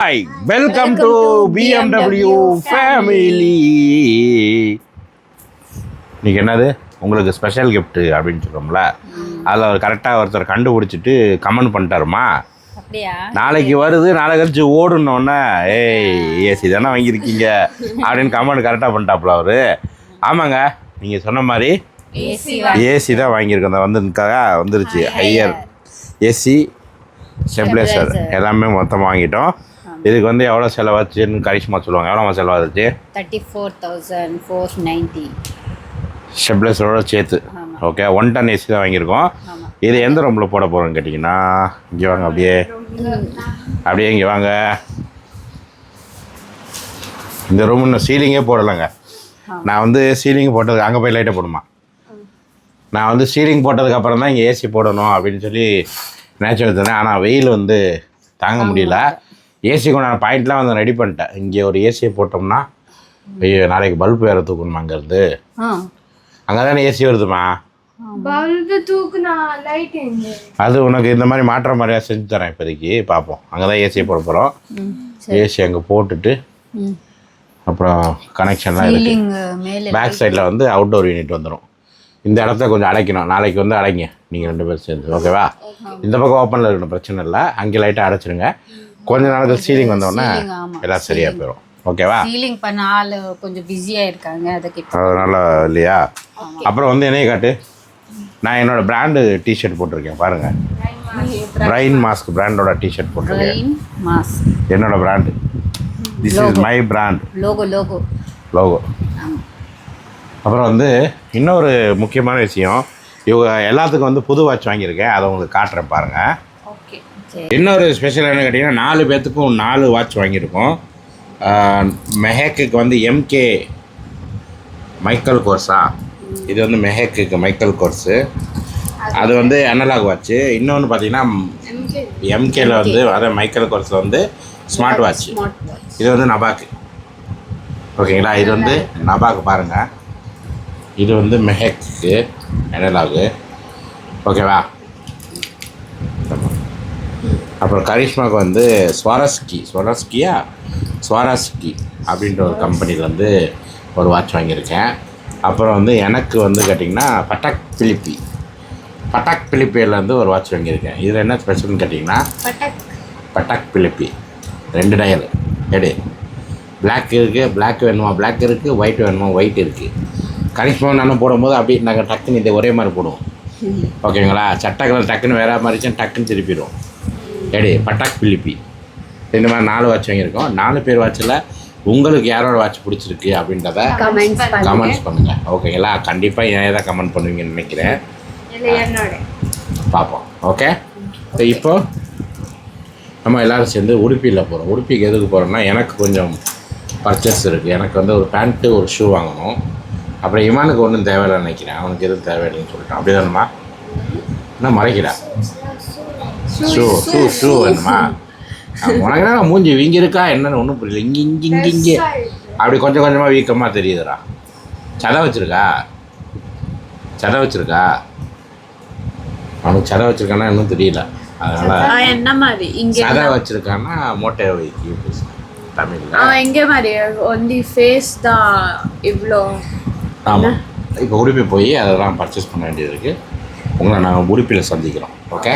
Hi welcome to BMW family இன்னைக்கு என்னது? உங்களுக்கு ஸ்பெஷல் gift அப்படின்னு சொல்கிறோம்ல அதில் அவர் கரெக்டாக ஒருத்தர் கண்டுபிடிச்சிட்டு கமெண்ட் பண்ணிட்டாருமா? அப்படியா? நாளைக்கு வருது நாளை கழிச்சு ஓடுனோடனே ஏய் ஏசி தானே வாங்கியிருக்கீங்க? அப்படின்னு கமெண்ட் கரெக்டாக பண்ணிட்டாப்புல அவரு. ஆமாங்க நீங்கள் சொன்ன மாதிரி ஏசி ஏசி தான் வாங்கியிருக்கோம். அந்த வந்துருக்காக வந்துருச்சு ஹையர். ஏசி ஸ்டெபிளைசர் எல்லாமே மொத்தமாக வாங்கிட்டோம். இதுக்கு வந்து எவ்வளோ செலவாச்சுன்னு கரிஷ்மா சொல்லுவாங்க. எவ்வளோ செலவாச்சு thirty four thousand four ninety ஸ்டெபிளைசரோட சேர்த்து. ஓகே ஒன் டன் ஏசி தான் வாங்கியிருக்கோம். இது எந்த ரூமில் போட போகிறோம்னு கேட்டிங்கன்னா இங்கே வாங்க அப்படியே. அப்படியே இங்கே வாங்க. இந்த ரூம் இன்னும் சீலிங்கே போடலைங்க. நான் வந்து சீலிங் போட்டது அங்கே போய் லைட்டை போடுமா நான் வந்து சீலிங் போட்டதுக்கு அப்புறம் தான் இங்கே ஏசி போடணும் அப்படின்னு சொல்லி நினச்சி வச்சிருந்தேன். ஆனால் வெயில் வந்து தாங்க முடியல. ஏசிக்கு நான் பாயிண்ட்லாம் வந்து ரெடி பண்ணிட்டேன். இங்கே ஒரு ஏசியை போட்டோம்னா ஐயோ நாளைக்கு பல்ப் வேறு தூக்கணுமா அங்கேருந்து? அங்கே தானே ஏசி வருதுமா? அது உனக்கு இந்த மாதிரி மாற்ற மாதிரியா செஞ்சு தரேன் இப்போதைக்கு. பார்ப்போம். அங்கே தான் ஏசியை போட போகிறோம் ஏசி அங்கே போட்டுட்டு அப்புறம் கனெக்ஷன்லாம் இருக்குது பேக் சைடில் வந்து அவுட்டோர் யூனிட் வந்துடும் இந்த இடத்த கொஞ்சம் அடைக்கணும். நாளைக்கு வந்து அடைங்க. நீங்கள் ரெண்டு பேரும் சேர்ந்து. ஓகேவா இந்த பக்கம் ஓப்பனில் இருக்கணும். பிரச்சனை இல்லை. அங்கே லைட்டாக அடைச்சிருங்க. கொஞ்ச நாளுக்கு சீலிங் வந்தோடனே. எல்லாம் சரியாக போயிடும் ஓகேவா? சீலிங் பண்ண ஆள் கொஞ்சம் பிஸியா இருக்காங்க அதுக்கு அதனால இல்லையா? அப்புறம் வந்து என்னைய காட்டு. நான் என்னோட பிராண்டு டிஷர்ட் போட்டிருக்கேன் பாருங்கள் பிரைன் மாஸ்க் பிராண்டோட டிஷர்ட் போட்டிருக்கேன். பிரெயின் மாஸ் என்னோட brand this is my brand logo logo logo அப்புறம் வந்து இன்னொரு முக்கியமான விஷயம் இவங்க எல்லாத்துக்கும் வந்து புது வாட்ச் வாங்கியிருக்கேன். அதை உங்களுக்கு காட்டுறேன் பாருங்கள் இன்னொரு ஸ்பெஷல் என்ன கேட்டிங்கன்னா நாலு பேர்த்துக்கும் நாலு வாட்ச் வாங்கியிருக்கோம். மெஹேக்குக்கு வந்து எம்கே மைக்கேல் கோர்ஸா? இது வந்து மெஹேக்குக்கு மைக்கேல் கோர்ஸு. அது வந்து அனலாக் வாட்ச்சு இன்னொன்று பார்த்தீங்கன்னா எம்கேல வந்து அதான் மைக்கேல் கோர்ஸில் வந்து ஸ்மார்ட் வாட்ச் இது வந்து நபாக்கு. ஓகேங்களா? இது வந்து நபாக்கு பாருங்கள் இது வந்து மெஹெக்கு அனலாகு ஓகேவா? அப்புறம் கரிஷ்மாவுக்கு வந்து ஸ்வரஸ்கி ஸ்வரஸ்கியா? ஸ்வரஸ்கி அப்படின்ற ஒரு கம்பெனியில் வந்து ஒரு வாட்ச் வாங்கியிருக்கேன். அப்புறம் வந்து எனக்கு வந்து கேட்டிங்கன்னா பட்டாக் பிலிப்பி. பட்டாக் பிலிப்பியிலேருந்து ஒரு வாட்ச் வாங்கியிருக்கேன். இதில் என்ன ஸ்பெஷல்னு கேட்டிங்கன்னா பட்டக். பிலிப்பி. ரெண்டு டயல் எடு. Black இருக்குது Black வேணுமா? Black இருக்குது ஒயிட் வேணுமா? ஒயிட் இருக்குது கரிஷ்மா நானும் போடும்போது அப்படியே நாங்கள் டக்குன்னு இது ஒரே மாதிரி போடுவோம். ஓகேங்களா? சட்டை கலர் டக்குன்னு வேற மாதிரி டக்குன்னு திருப்பிடுவோம். எடு பட்டாக் பிலிப்பி இந்த மாதிரி நாலு வாட்ச் வாங்கியிருக்கோம். நாலு பேர் வாட்சில் உங்களுக்கு யாரோட வாட்ச் பிடிச்சிருக்கு அப்படின்றத கமெண்ட்ஸ் பண்ணுங்கள் ஓகேங்களா கண்டிப்பாக ஏன் தான் கமெண்ட் பண்ணுவீங்கன்னு நினைக்கிறேன். பார்ப்போம். ஓகே இப்போ நம்ம எல்லாரும் சேர்ந்து உடுப்பியில் போகிறோம் உடுப்பிக்கு எதுக்கு போகிறோம்னா எனக்கு கொஞ்சம் பர்ச்சேஸ் இருக்குது எனக்கு வந்து ஒரு பேண்ட்டு ஒரு ஷூ வாங்கணும். அப்புறம் இமானுக்கு ஒன்றும் தேவையில்லைன்னு நினைக்கிறேன். அவனுக்கு எதுவும் தேவையில்லைன்னு சொல்லிட்டான். அப்படி தானம்மா என்ன மறைக்கிறா? ஷூ ஷூ ஷூ வேணுமா உனக்கு தான் மூஞ்சி வீங்கி இருக்கா என்னன்னு ஒன்றும் புரியல. இங்கே இங்கே இங்கே இங்கே அப்படி கொஞ்சம் கொஞ்சமாக வீக்கமாக தெரியுதுடா. சதை வச்சிருக்கா? சதை வச்சிருக்கா? அவனுக்கு சதை வச்சிருக்கானா இன்னும் தெரியல. அதனால என்ன மாதிரி? இங்க சதை வச்சிருக்கான்னா மோட்டை வைக்கி தமிழ்ல. அவன் எங்க மாதிரி? ஒன்லி ஃபேஸ் தான் இவ்வளோ ஆமாம் இப்போ உடுப்பி போய் அதெல்லாம் பர்ச்சேஸ் பண்ண வேண்டியது இருக்கு. உங்களை நாங்கள் உடுப்பியில் சந்திக்கிறோம். ஓகே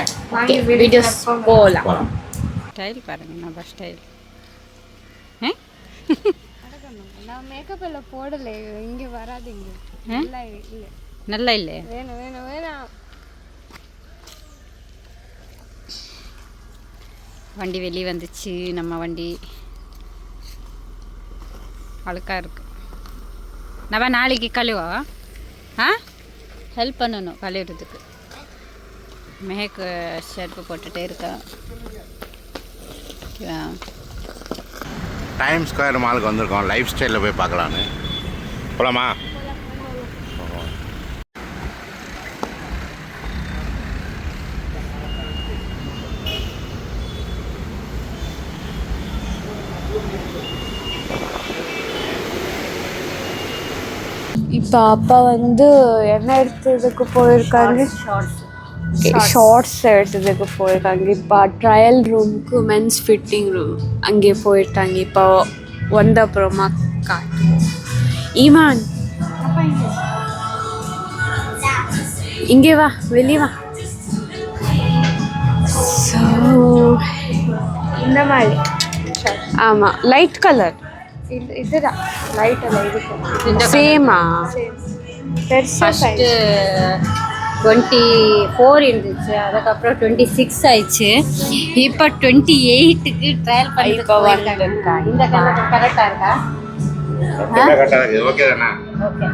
வீடியோஸ் போகலாம் போகலாம் ஸ்டைல் பாருங்க நம்ம ஸ்டைல் நான் மேக்கப் எல்லாம் போடல இங்க வராதீங்க ஆ? இல்ல இல்ல நல்லா இல்லை வேணும் வேணும் வேணாம் வண்டி வெளியே வந்துச்சு நம்ம வண்டி அழுக்கா இருக்கு நம்ம நாளைக்கு கழுவா ஆ ஹெல்ப் பண்ணணும் கழுவுறதுக்கு மேக்கு ஷர்ப்பு போட்டுட்டே இருக்கேன். ஓகேவா? டைம் ஸ்கொயர் மாலுக்கு வந்திருக்கோம். லைஃப் ஸ்டைலில் போய் பார்க்கலான்னு. போகலாமா இப்போ அப்பா வந்து என்ன எடுத்ததுக்கு போயிருக்காரு? ஷார்ட்ஸ் ஷார்ட்ஸ் எடுத்ததுக்கு போயிருக்காங்க. இப்போ ட்ரையல் ரூமுக்கு மென்ஸ் ஃபிட்டிங் ரூம் அங்கே போயிட்டாங்க இப்போ வந்த அப்புறமா காட்டுவோம். ஈமான். இங்கே வா வெளியே வா. ஸோ இந்த மாதிரி. ஆமாம் லைட் கலர் இது இதுதான் லைட் சேமா ஃபஸ்ட்டு டுவெண்ட்டி ஃபோர் இருந்துச்சு. அதுக்கப்புறம் டுவெண்ட்டி சிக்ஸ் ஆயிடுச்சு. இப்போ டுவெண்ட்டி எயிட்டுக்கு ட்ரையல் பண்ணி இப்போ. இந்த கலர் கரெக்டாக இருக்கா? ஓகே தானே? ஓகே.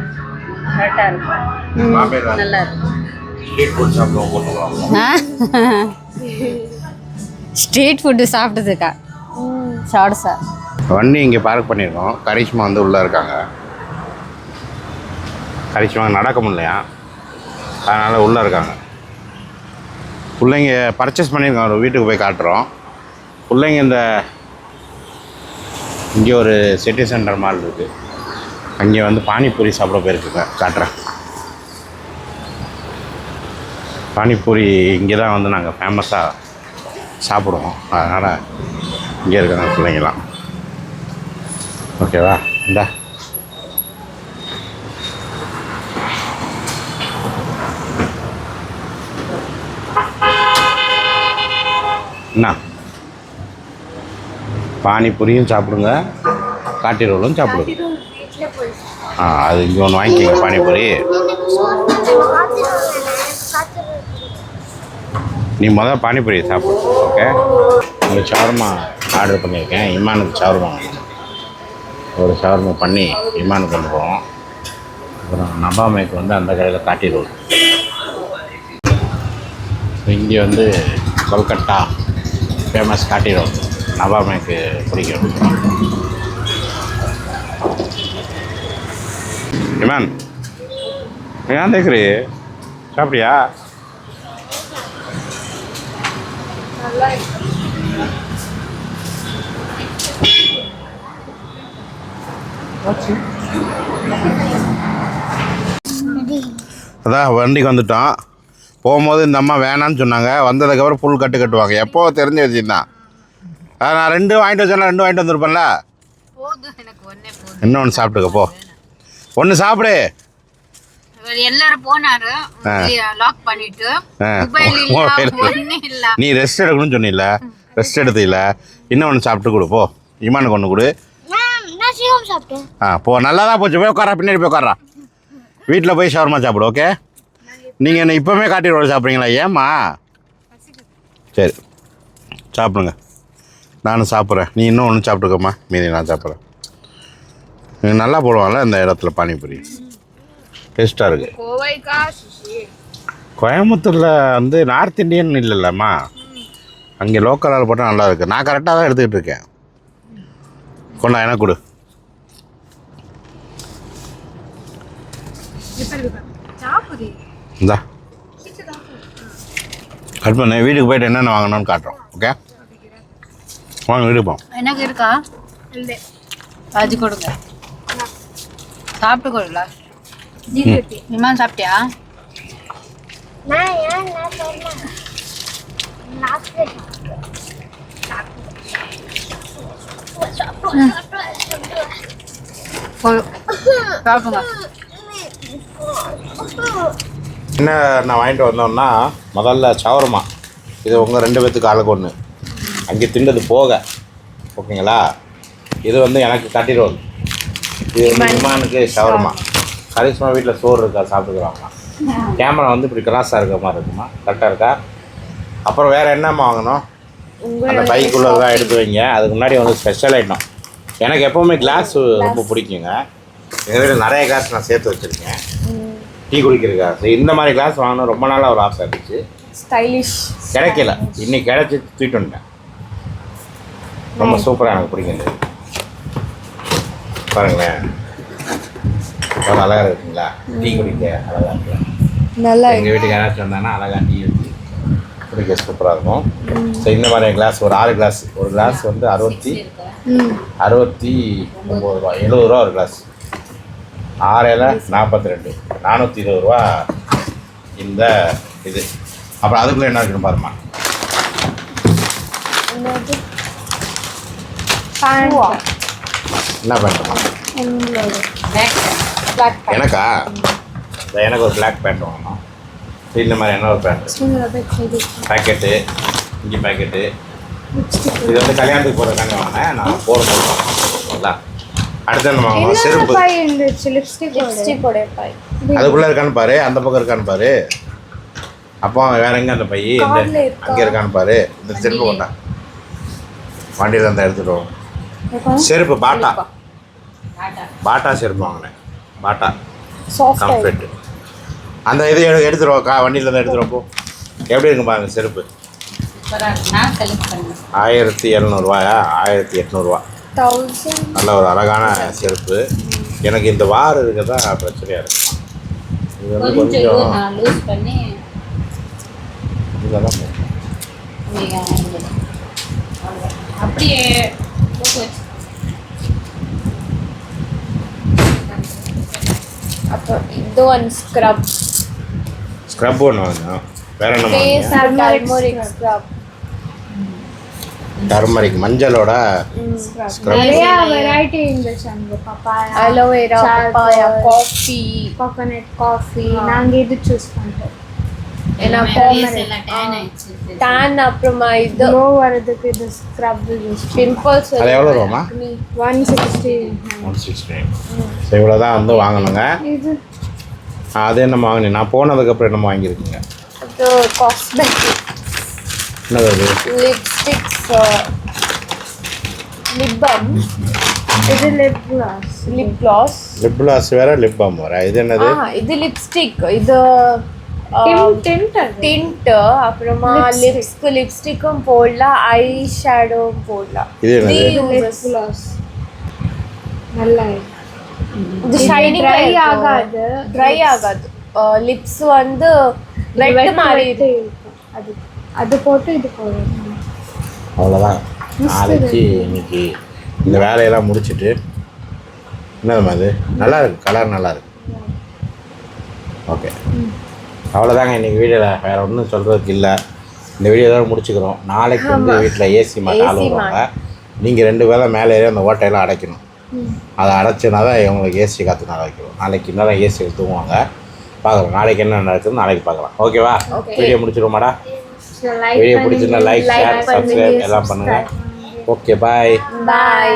கரெக்டாக இருக்கும் நல்லா இருக்கும் ஸ்ட்ரீட் ஃபுட்டு சாப்பிட்டதுக்கா? ஷார்ட்ஸா வண்டி இங்கே பார்க் பண்ணியிருக்கோம். கரிஷ்மா வந்து உள்ளே இருக்காங்க. கரிஷ்மா நடக்க முடியலையா? அதனால் உள்ளே இருக்காங்க. பிள்ளைங்க பர்ச்சேஸ் பண்ணியிருக்காங்க. ஒரு வீட்டுக்கு போய் காட்டுறோம். பிள்ளைங்க இந்த இங்கே ஒரு சிட்டி சென்டர் மால் இருக்குது அங்கே வந்து பானிபூரி சாப்பிட போயிருக்குங்க. காட்டுறேன். பானிபூரி இங்கே தான் வந்து நாங்கள் ஃபேமஸாக சாப்பிடுவோம். அதனால் இங்கே இருக்காங்க பிள்ளைங்களாம் ஓகேவா இந்தா. என்ன பானிபூரியும் சாப்பிடுங்க. காட்டி ரோலும் சாப்பிடுங்க. ஆ அது இங்கே ஒன்று வாங்கிக்கோங்க பானிபூரி. நீ முதல் பானிபூரி சாப்பிடு ஓகே? ஒரு ஷவர்மா ஆர்டர் பண்ணியிருக்கேன். இமானுக்கு ஷவர்மா ஒரு ஷவர்மா பண்ணி இமானுக்கு கொண்டு போவோம். அப்புறம் நபாமேக்கு வந்து அந்த கடையில் காட்டி ரோல் இங்கே வந்து கொல்கட்டா. ஃபேமஸ் காட்டி ரோல் எனக்கு பிடிக்கும். இமான் ஏன் தேக்குறி சாப்பிடியா அதான் வண்டிக்கு வந்துட்டோம் போகும்போது இந்த அம்மா வேணான்னு சொன்னாங்க. வந்ததுக்கப்புறம் ஃபுல் கட்டு கட்டுவாங்க. எப்போ தெரிஞ்சு வச்சுருந்தான் நான் ரெண்டு வாங்கிட்டு வச்சேன்னா ரெண்டு வாங்கிட்டு வந்திருப்பேன்ல. எனக்கு ஒன்றே சாப்பிட்டுக்க போ. ஒன்று சாப்பிடு. நீ ரெஸ்ட் எடுக்கணும்னு சொன்னில்ல. ரெஸ்ட் எடுத்தில்ல. இன்னும் ஒன்று சாப்பிட்டு கொடு போ. இமானுக்கு ஒன்று கொடு. ஆ போ. நல்லா தான் போச்சு. போய் உட்காரா பின்னாடி போய் உட்காரா. வீட்டில் போய் ஷவர்மா சாப்பிடு ஓகே நீங்கள் என்ன இப்போவே காட்டி ரோடு சாப்பிட்றீங்களா? ஏம்மா? சரி. சாப்பிடுங்க. நானும் சாப்பிட்றேன். நீ இன்னும் ஒன்று சாப்பிட்டுக்கம்மா. மீதி நான் சாப்பிட்றேன். நல்லா போடுவாங்கல்ல இந்த இடத்துல பானிபூரி. டேஸ்ட்டாக இருக்குது கோயம்புத்தூரில் வந்து நார்த் இந்தியன் இல்லைல்லம்மா. அங்கே லோக்கல் ஆள் போட்டால் நல்லா இருக்குது நான் கரெக்டாக தான் எடுத்துக்கிட்டு இருக்கேன். கொண்டா எனக்கு கொடு. இந்தா. கட் பண்ணு. வீட்டுக்கு போயிட்டு என்னென்ன வாங்கணும்னு காட்டுறோம். ஓகே வாங்க வீட்டுக்கு போவோம். எனக்கு இருக்கா அது கொடுங்க. சாப்பிட்டு கொடுல. விமான் சாப்பிட்டியா. சாப்பிடுங்க. என்ன நான் வாங்கிட்டு வந்தோம்னா முதல்ல சவரமா. இது உங்கள் ரெண்டு பேர்த்துக்கு ஆளுக்கு ஒன்று அங்கே திண்டது போக ஓகேங்களா? இது வந்து எனக்கு கட்டி ரோல் இது வந்து இமானுக்கு ஷவர்மா கரிஷ்மா வீட்டில் சோறு இருக்கா சாப்பிட்டுக்கிறாங்க கேமரா வந்து இப்படி கிராஸாக இருக்க மாதிரி இருக்குமா? கரெக்டாக இருக்கா? அப்புறம் வேறு என்னம்மா வாங்கணும்? அந்த பைக்குள்ளே தான் எடுத்து வைங்க. அதுக்கு முன்னாடி வந்து ஸ்பெஷல் ஐட்டம் எனக்கு எப்போவுமே கிளாஸ் ரொம்ப பிடிக்குங்க. எங்கள் வீட்டில் நிறைய கிளாஸ் நான் சேர்த்து வச்சுருக்கேன். டீ குடிக்கிற கிளாஸ் இந்த மாதிரி கிளாஸ் வாங்கணும். ரொம்ப நாளாக ஒரு ஆசை இருந்துச்சு. ஸ்டைலிஷ் கிடைக்கல. இன்னைக்கு கிடைச்சி தூக்கிட்டு வந்துட்டேன் ரொம்ப சூப்பராக எனக்கு பிடிக்கும். பாருங்களேன். எவ்வளோ அழகாக இருக்குங்களா? டீ குடிக்க அழகாக இருக்குல்ல நல்லா எங்கள் வீட்டுக்கு யாராச்சும் வந்தாங்கன்னா அழகாக டீ வச்சு குடிக்க சூப்பராக இருக்கும். ஸோ இந்த மாதிரி கிளாஸ் ஒரு ஆறு கிளாஸ் ஒரு கிளாஸ் வந்து அறுபத்தி அறுபத்தி ஒம்பது ரூபா எழுபது ரூபா ஒரு கிளாஸ் ஆறையில் நாற்பத்தி ரெண்டு. நானூற்றி இருபது ரூபா இந்த இது. அப்புறம் அதுக்குள்ளே என்ன இருக்குன்னு பாருமா என்ன பேண்ட்டுமா எனக்கா? எனக்கு ஒரு பிளாக் பேண்ட் வாங்கணும் இந்த மாதிரி என்ன ஒரு பேண்ட் பேக்கெட்டு இஞ்சி பேக்கெட்டு இது வந்து கல்யாணத்துக்கு போகிறதுக்காண்டி வாங்கினேன். நான் போகிற போகிறோம் அடுத்து என்ன வாங்கணும் செருப்பு. லிப்ஸ்டிக்கோட அதுக்குள்ளே இருக்கான்னு பாரு அந்த பக்கம் இருக்கான்னு பாரு. அப்போ வேற எங்கே அந்த பைய? இந்த? அங்கே இருக்கான்னு பாரு. இந்த செருப்பு கொண்டா. வண்டியில் இருந்தால் எடுத்துட்டு வா. செருப்பு பாட்டா. பாட்டா. செருப்பு வாங்கினேன். பாட்டா. சாஃப்ட் கம்ஃபர்ட் அந்த இது எடு எடுத்துருவா கா வண்டியில் இருந்து எடுத்துருவா போ. எப்படி இருக்கு பாருங்க செருப்பு? ஆயிரத்தி எழுநூறுவாயா? ஆயிரத்தி எட்நூறுவா. நல்ல ஒரு அழகான செருப்பு. எனக்கு இந்த வார் இருக்க தான் பிரச்சனையாக இருக்கு. இது வந்து கொஞ்சம் லூஸ் பண்ணி இதெல்லாம். அப்படியே அப்புறம் இது ஒன் ஸ்க்ரப் ஸ்க்ரப் ஒன்று வாங்கினோம் வேற என்ன டர்மரிக் ஸ்க்ரப் டர்மரிக் மஞ்சளோட நிறைய வெரைட்டி இருந்துச்சு அங்க papaya aloe vera. Papaya coffee coconut coffee நாங்க இது சூஸ் பண்றோம்? ஏன்னா. டேன் அப்புறமா இது. க்ளோ வரதுக்கு இது ஸ்க்ரப் யூஸ் பிம்பிள்ஸ் அது எவ்வளோ ரூபாமா one sixty one sixty so இவ்வளோ தான் வந்து வாங்கணுங்க. இது. அது என்ன வாங்கினேன் நான் போனதுக்கப்புறம் என்னமோ வாங்கியிருக்கீங்க? இது காஸ்மெட்டிக் என்னது அது? லிப்ஸ்டிக்ஸ் லிப் பாம் இது lip gloss lip gloss lip gloss வேற லிப் பாம் வேற. இது என்னது? இது லிப்ஸ்டிக் இது டிண்ட் அப்புறமா Lipstick. லிப்ஸ்க்கு லிப்ஸ்டிக்கும் போடலாம். ஐ ஷேடோவும் போடலாம். இது என்னது? லிப் கிளாஸ் நல்லா. இது ஷைனிங் dry ஆகாது. ட்ரை ஆகாது. லிப்ஸ் வந்து wet மாதிரி. அது அது போட்டு இது போடணும். அவ்வளோதான் நாளைக்கு இன்னைக்கு இந்த வேலையெல்லாம் முடிச்சிட்டு என்னதும்மா அது? நல்லா இருக்கு கலர் நல்லா இருக்கு. ஓகே. அவ்வளோதாங்க இன்னைக்கு வீடியோவில் வேற ஒன்றும் சொல்கிறதுக்கு இல்லை. இந்த வீடியோ தான் முடிச்சுக்கிறோம். நாளைக்கு வந்து வீட்டில் ஏசி மாட்ட ஆள் வருவாங்க நீங்கள் ரெண்டு பேரை மேலே ஏறி அந்த ஓட்டையெல்லாம் அடைக்கணும். அதை அடைச்சினா தான் இவங்களுக்கு ஏசி காற்று நல்லா வைக்கணும். நாளைக்கு இன்னும் ஏசி தூங்குவாங்க. பார்க்கலாம். நாளைக்கு என்ன நடக்குதுன்னு நாளைக்கு பார்க்கலாம். ஓகேவா? வீடியோ முடிச்சிருவோமாடா? லைக் வீடியோ பிடிச்சிருந்தா லைக் ஷேர் சப்ஸ்கிரைப் எல்லாம் பண்ணுங்கள் ஓகே பாய் பாய்